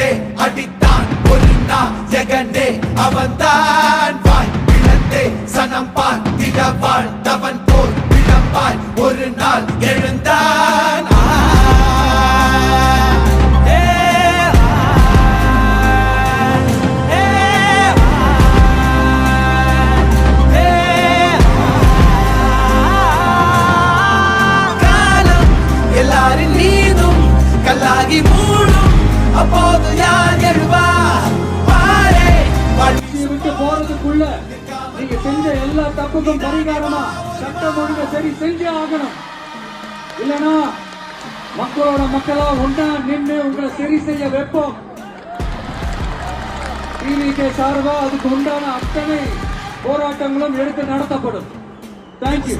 அடித்தே அடித்தான் பொருந்தா எகனே அவன்தான் வாய் இழந்தே சனம் பார் திடவாள் தவன் போர் விடப்பாய் ஒரு நாள் காலத்துக்குள்ள நீங்க செஞ்ச எல்லா தப்புக்கும் பரிகாரமா சட்டம் ஒழுங்க சரி செஞ்சே ஆகணும். இல்லனா மக்களோட மக்களா ஒன்னா நின்று உங்களை சரி செய்ய வைப்போம். டிவிகே சார்பா அதுக்கு உண்டான அத்தனை போராட்டங்களும் எடுத்து நடத்தப்படும். தேங்க்யூ